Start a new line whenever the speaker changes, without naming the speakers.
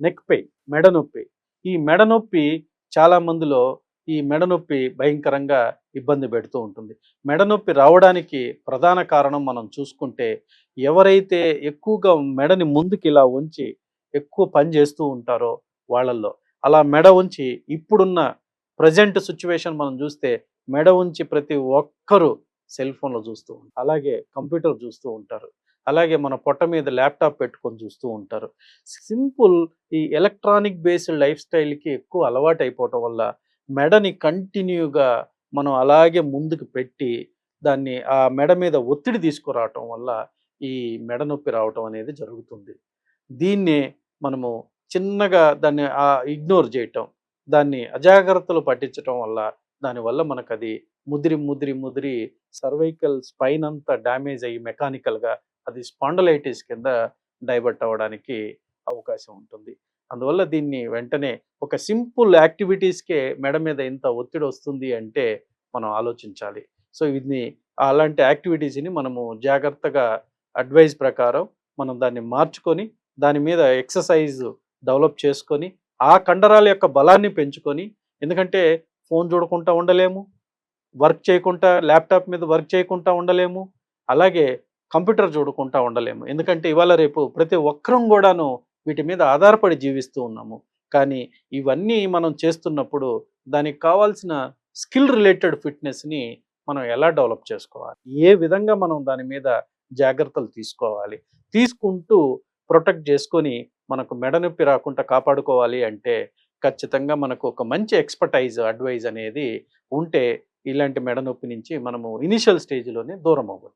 Neck pain మెడ నొప్పి ఈ మెడ నొప్పి చాలా మందిలో ఈ మెడ నొప్పి భయంకరంగా ఇబ్బంది పెడుతూ ఉంటుంది. మెడ నొప్పి రావడానికి ప్రధాన కారణం మనం చూసుకుంటే ఎవరైతే ఎక్కువగా మెడని ముందుకి ఇలా ఉంచి ఎక్కువ పని చేస్తూ ఉంటారో వాళ్ళల్లో అలా మెడ ఉంచి ఇప్పుడున్న ప్రజెంట్ సిచ్యువేషన్ మనం చూస్తే మెడ ఉంచి ప్రతి ఒక్కరూ సెల్ ఫోన్లో చూస్తూ ఉంటారు. అలాగే కంప్యూటర్ చూస్తూ ఉంటారు. అలాగే మన పొట్ట మీద ల్యాప్టాప్ పెట్టుకొని చూస్తూ ఉంటారు. సింపుల్ ఈ ఎలక్ట్రానిక్ బేస్డ్ లైఫ్ స్టైల్కి ఎక్కువ అలవాటు అయిపోవటం వల్ల మెడని కంటిన్యూగా మనం అలాగే ముందుకు పెట్టి దాన్ని ఆ మెడ మీద ఒత్తిడి తీసుకురావటం వల్ల ఈ మెడ నొప్పి రావటం అనేది జరుగుతుంది. దీన్ని మనము చిన్నగా దాన్ని ఇగ్నోర్ చేయటం దాన్ని అజాగ్రత్తలు పట్టించటం వల్ల దానివల్ల మనకు అది ముదిరి ముదిరి ముదిరి సర్వైకల్ స్పైన్ అంతా డ్యామేజ్ అయ్యి మెకానికల్గా అది స్పాండలైటిస్ కింద డైవర్ట్ అవ్వడానికి అవకాశం ఉంటుంది. అందువల్ల దీన్ని వెంటనే ఒక సింపుల్ యాక్టివిటీస్కే మెడ మీద ఇంత ఒత్తిడి వస్తుంది అంటే మనం ఆలోచించాలి. సో ఇది అలాంటి యాక్టివిటీస్ని మనము జాగ్రత్తగా అడ్వైజ్ ప్రకారం మనం దాన్ని మార్చుకొని దాని మీద ఎక్సర్సైజ్ డెవలప్ చేసుకొని ఆ కండరాల యొక్క బలాన్ని పెంచుకొని ఎందుకంటే ఫోన్ చూడకుండా ఉండలేము వర్క్ చేయకుండా ల్యాప్టాప్ మీద వర్క్ చేయకుండా ఉండలేము అలాగే కంప్యూటర్ చూడకుండా ఉండలేము. ఎందుకంటే ఇవాళ రేపు ప్రతి ఒక్కరం కూడాను వీటి మీద ఆధారపడి జీవిస్తూ ఉన్నాము. కానీ ఇవన్నీ మనం చేస్తున్నప్పుడు దానికి కావాల్సిన స్కిల్ రిలేటెడ్ ఫిట్నెస్ని మనం ఎలా డెవలప్ చేసుకోవాలి? ఏ విధంగా మనం దాని మీద జాగ్రత్తలు తీసుకోవాలి? తీసుకుంటూ ప్రొటెక్ట్ చేసుకొని మనకు మెడ నొప్పి రాకుండా కాపాడుకోవాలి అంటే ఖచ్చితంగా మనకు ఒక మంచి ఎక్స్పర్టైజ్ అడ్వైజ్ అనేది ఉంటే ఇలాంటి మెడ నొప్పి నుంచి మనము ఇనిషియల్ స్టేజ్లోనే దూరం అవ్వచ్చు